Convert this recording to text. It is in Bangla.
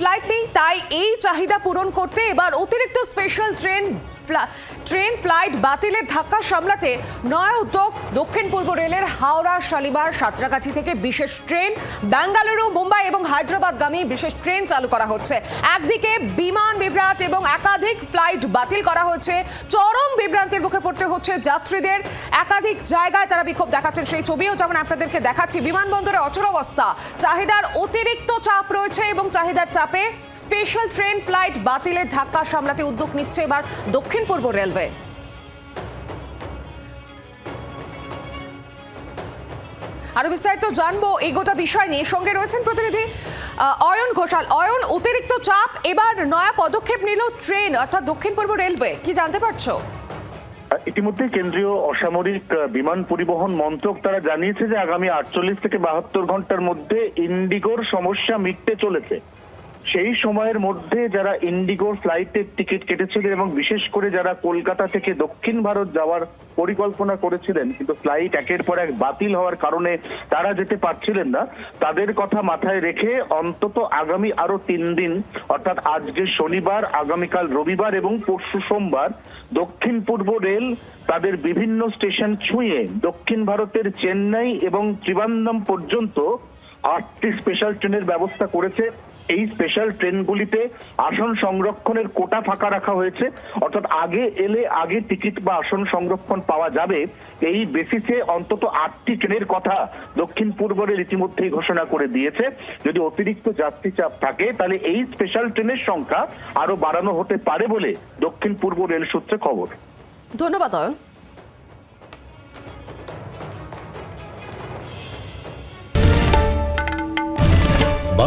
ফ্লাইট নেই তাই এই চাহিদা পূরণ করতে এবার অতিরিক্ত স্পেশাল ট্রেন ট্রেন ফ্লাইট বাতিলের ধাক্কা সামলাতে নয়া উদ্যোগ দক্ষিণ পূর্ব রেলের হাওড়া, শালিমার, সাঁতরাগাছি থেকে বিশেষ ট্রেন, বেঙ্গালুরু, মুম্বাই এবং হায়দ্রাবাদগামী বিশেষ ট্রেন চালু করা হচ্ছে। একদিকে বিমান বিভ্রাট এবং একাধিক ফ্লাইট বাতিল করা হয়েছে চরম বিভ্রান্তির মুখে পড়তে হচ্ছে যাত্রীদের। একাধিক জায়গায় তারা বিক্ষোভ দেখাচ্ছেন সেই ছবিও যেমন আপনাদেরকে দেখাচ্ছি। বিমানবন্দরে অচলাবস্থা চাহিদার অতিরিক্ত চাপ রয়েছে এবং চাহিদার চাপে স্পেশাল ট্রেন ফ্লাইট বাতিলের ধাক্কা সামলাতে উদ্যোগ নিচ্ছে এবার দক্ষিণ পূর্ব রেলওয়ে। আরও বিস্তারিত জানব এই গোটা বিষয় নিয়ে। সঙ্গে রয়েছেন প্রতিনিধি অয়ন ঘোষাল। অয়ন, অতিরিক্ত চাপ, এবার নয়া পদক্ষেপ নিল ট্রেন, অর্থাৎ দক্ষিণ পূর্ব রেলওয়ে। কি জানতে পারছ? ইতিমধ্যে কেন্দ্রীয় অসামরিক বিমান পরিবহন মন্ত্রক তারা জানিয়েছে যে আগামী আটচল্লিশ থেকে বাহাত্তর ঘণ্টার মধ্যে ইন্ডিগোর সমস্যা মিটতে চলেছে। সেই সময়ের মধ্যে যারা ইন্ডিগোর ফ্লাইটের টিকিট কেটেছিলেন এবং বিশেষ করে যারা কলকাতা থেকে দক্ষিণ ভারত যাওয়ার পরিকল্পনা করেছিলেন, কিন্তু ফ্লাইট একের পর এক বাতিল হওয়ার কারণে তারা যেতে পারছিলেন না, তাদের কথা মাথায় রেখে অন্তত আগামী আরও তিন দিন, অর্থাৎ আজকে শনিবার, আগামীকাল রবিবার এবং পরশু সোমবার দক্ষিণ পূর্ব রেল তাদের বিভিন্ন স্টেশন ছুঁয়ে দক্ষিণ ভারতের চেন্নাই এবং ত্রিবান্দম পর্যন্ত আটটি স্পেশাল ট্রেনের ব্যবস্থা করেছে। এই স্পেশাল ট্রেনগুলিতে আসন সংরক্ষণের কোটা ফাঁকা রাখা হয়েছে। অর্থাৎ আগে এলে আগে টিকিট বা আসন সংরক্ষণ পাওয়া যাবে। এই বেসিসে অন্তত আটটি ট্রেনের কথা দক্ষিণ পূর্ব রেল ইতিমধ্যেই ঘোষণা করে দিয়েছে। যদি অতিরিক্ত যাত্রী চাপ থাকে, তাহলে এই স্পেশাল ট্রেনের সংখ্যা আরও বাড়ানো হতে পারে বলে দক্ষিণ পূর্ব রেল সূত্রে খবর। ধন্যবাদ